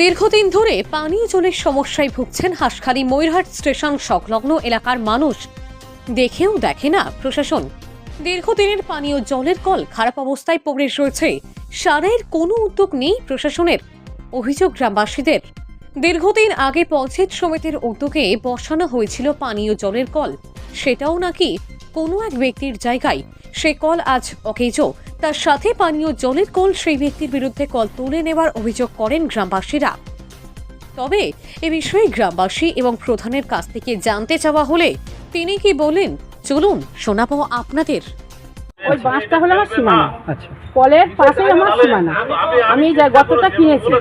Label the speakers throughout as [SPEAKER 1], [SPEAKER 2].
[SPEAKER 1] দীর্ঘদিন ধরে পানীয় জলের সমস্যায় ভুগছেন হাঁসখালি ময়ূরহাট স্টেশন সংলগ্ন এলাকার মানুষ। দেখেও দেখে না প্রশাসন। দীর্ঘদিনের পানীয় জলের কল খারাপ অবস্থায় পড়ে রয়েছে। সারাইয়ের কোনো উদ্যোগ নেই প্রশাসনের, অভিযোগ গ্রামবাসীদের। দীর্ঘদিন আগে পঞ্চায়েত সমিতির উদ্যোগে বসানো হয়েছিল পানীয় জলের কল। সেটাও নাকি কোনো এক ব্যক্তির জায়গায়। সে কল আজ অকেজ তার সাথে পানীয় জলের কল সেই ব্যক্তির বিরুদ্ধে কল তুলে নেওয়ার অভিযোগ করেন গ্রামবাসীরা। তবে এ বিষয়ে গ্রামবাসী এবং প্রধানের কাছ থেকে জানতে চাওয়া হলে তিনি কি বলেন চলুন শোনাবো আপনাদের।
[SPEAKER 2] ওই বাঁশটা হলো আমার সীমানা।
[SPEAKER 3] আচ্ছা।
[SPEAKER 2] কলের পাশেই আমার সীমানা। আমি যে গতটা কিনেছি।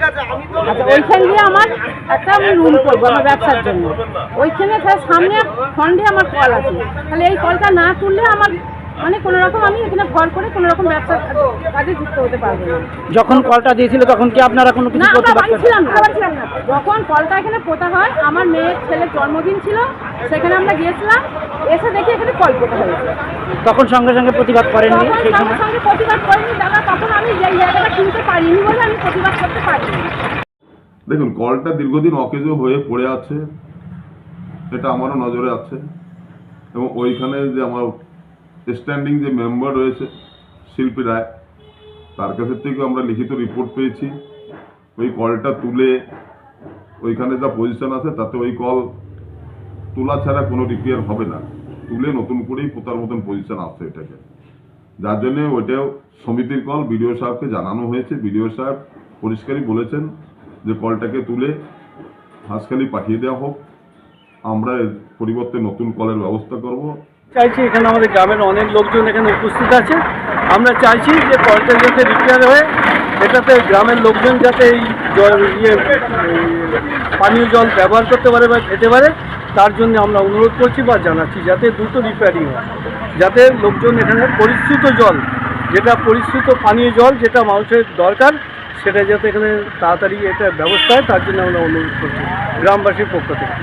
[SPEAKER 2] আচ্ছা ওইখান দিয়ে আমার একটা আমি রুম করব আমার ব্যবসার জন্য। ওইখানে তার সামনে ফন্ডে আমার কল আছে। তাহলে এই কলটা না তুললে আমার মানে কোনো রকম আমি এখানে ঘর করে কোনো রকম ব্যবসা কাজে যুক্ত হতে পারব না।
[SPEAKER 3] যখন কলটা দিয়েছিল তখন কি আপনারা কোনো কিছু
[SPEAKER 2] না আমরা
[SPEAKER 3] প্রতিবাদ
[SPEAKER 2] বাড়ি
[SPEAKER 3] করেন
[SPEAKER 2] ছিলাম না ছিলাম না। যখন কলটা এখানে পোতা হয় আমার মেয়ের ছেলের জন্মদিন ছিল সেখানে আমরা গিয়েছিলাম এসে দেখি এখানে কল পোতা হয়েছে।
[SPEAKER 3] তখন সঙ্গে সঙ্গে প্রতিবাদ করেননি সেই সময়?
[SPEAKER 2] সঙ্গে প্রতিবাদ করিনি দাদা তখন আমি যে জায়গাটা কিনতে পারিনি বলে আমি প্রতিবাদ করতে পারিনি।
[SPEAKER 4] দেখুন কলটা দীর্ঘদিন অকেজ হয়ে পড়ে আছে এটা আমারও নজরে আছে এবং ওইখানে যে আমার স্ট্যান্ডিং যে মেম্বার রয়েছে, শিল্পী রায়, তার কাছে থেকেও আমরা লিখিত রিপোর্ট পেয়েছি। ওই কলটা তুলে ওইখানে যা পজিশন আছে, তাতে ওই কল তোলা ছাড়া কোনো রিপেয়ার হবে না। তুলে নতুন করেই পোতার মতন পজিশন আসছে এটাকে। যার জন্য ওইটাও সমিতির কল বিডিও সাহেবকে জানানো হয়েছে। বিডিও সাহেব পরিষ্কারই বলেছেন যে কলটাকে তুলে হাঁসখালি পাঠিয়ে দেওয়া হোক। আমরা পরিবর্তে নতুন কলের ব্যবস্থা করব।
[SPEAKER 5] চাইছি এখানে আমাদের গ্রামের অনেক লোকজন এখানে উপস্থিত আছে। আমরা চাইছি যে কলটা যাতে রিপেয়ার হয়ে, এটাতে গ্রামের লোকজন যাতে এই ইয়ে পানীয় জল ব্যবহার করতে পারে বা খেতে পারে, তার জন্য আমরা অনুরোধ করছি বা জানাচ্ছি যাতে দ্রুত রিপেয়ারিং হয়। যাতে লোকজন এখানে পরিশ্রুত জল, যেটা পরিশ্রুত পানীয় জল, যেটা মানুষের দরকার, সেটা যাতে এখানে তাড়াতাড়ি এটা ব্যবস্থা হয়, তার জন্য আমরা অনুরোধ করছি গ্রামবাসীর পক্ষ থেকে।